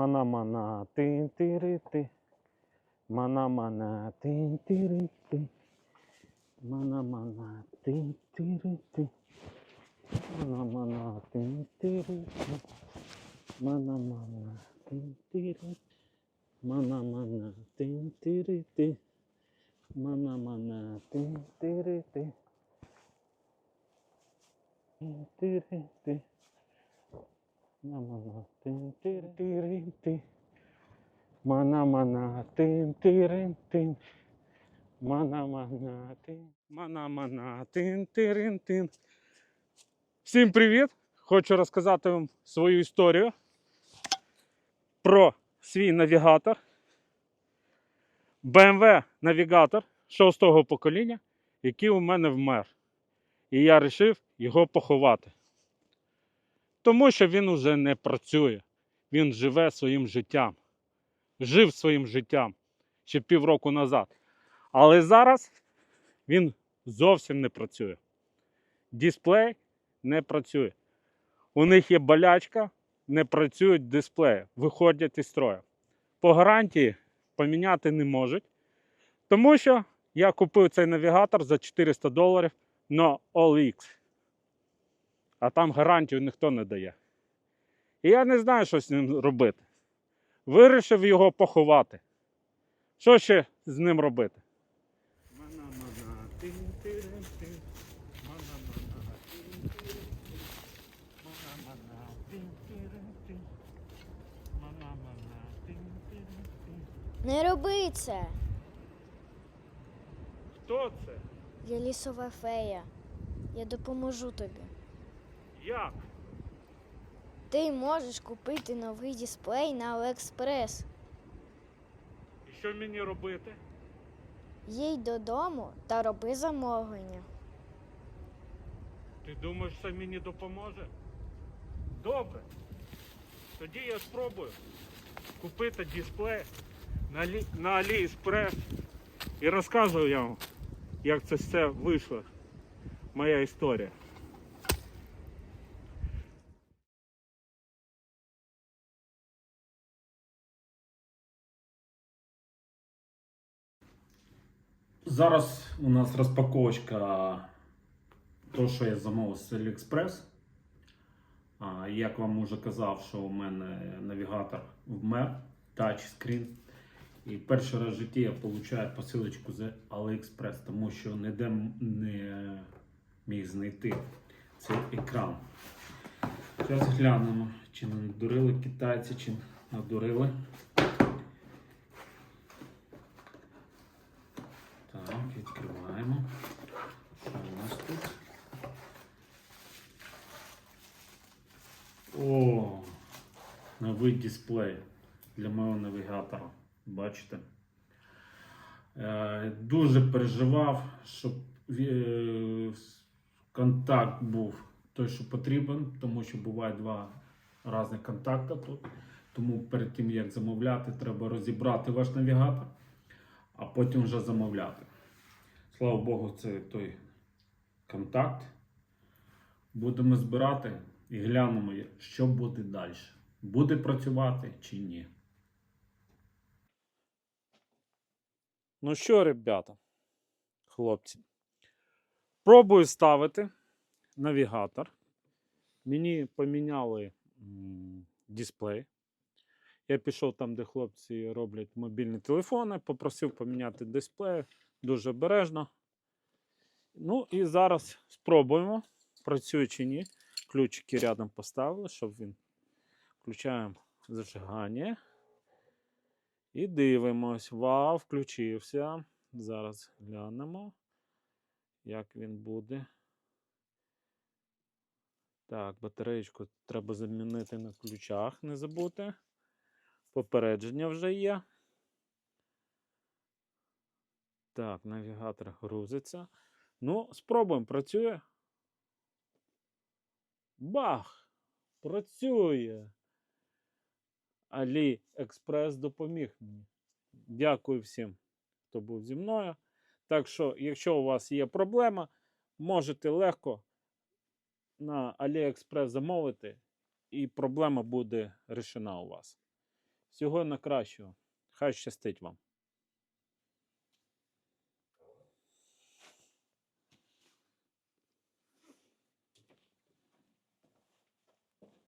Мана мана тин тири ти. Мана мана тин тири ти. Мана мана тин тири ти. Мана мана тин тири ти. Мана мана тин тири. Мана мана тин тири ти. Мана мана тин тири ти. Тири ти. Мана тин тири тири ти. Мана мана тин тирин тин. Мана мана тин. Мана мана тин тирин тин. Всім привіт! Хочу розказати вам свою історію про свій навігатор. BMW навігатор шостого покоління, який у мене вмер. І я вирішив його поховати. Тому що він уже не працює. Він живе своїм життям. Жив своїм життям ще півроку назад. Але зараз він зовсім не працює. Дисплей не працює. У них є болячка, не працюють дисплеї, виходять із строю. По гарантії поміняти не можуть. Тому що я купив цей навігатор за 400 доларів на OLX. А там гарантію ніхто не дає. І я не знаю, що з ним робити. Вирішив його поховати. Що ще з ним робити? Не роби це. Хто це? Я лісова фея. Я допоможу тобі. Як? Ти можеш купити новий дисплей на Алиекспрес. І що мені робити? Їдь додому та роби замовлення. Ти думаєш, це мені допоможе? Добре. Тоді я спробую купити дисплей на, Алі... на AliExpress і розказую я вам, як це все вийшло. Моя історія. Зараз у нас розпаковочка того, що я замовив з AliExpress. Як вам вже казав, що у мене навігатор вмер, тачскрін. І перший раз в житті я отримую посилочку з AliExpress, тому що ніде не міг знайти цей екран. Зараз глянемо, чи не надурили китайці, чи надурили. Так, відкриваємо. Що у нас тут? О, новий дисплей для мого навігатора. Бачите? Е, дуже переживав, щоб е, контакт був той, що потрібен, тому що буває два різних контакти тут. Тому перед тим як замовляти, треба розібрати ваш навігатор а потім вже замовляти. Слава Богу, це той контакт. Будемо збирати і глянемо, що буде далі. Буде працювати чи ні. Ну що, ребята, хлопці, пробую ставити навігатор. Мені поміняли дисплей. Я пішов там, де хлопці роблять мобільні телефони, попросив поміняти дисплей дуже обережно. Ну і зараз спробуємо, працює чи ні. Ключики рядом поставили, щоб він. Включаємо зажигання. І дивимось. Вау, включився. Зараз глянемо, як він буде. Так, батареєчку треба замінити на ключах, не забути. Попередження вже є. Так, навігатор грузиться. Ну, спробуємо, працює. Бах! Працює. AliExpress допоміг мені. Дякую всім, хто був зі мною. Так що, якщо у вас є проблема, можете легко на AliExpress замовити, і проблема буде рішена у вас. Всього на кращого. Хай щастить вам.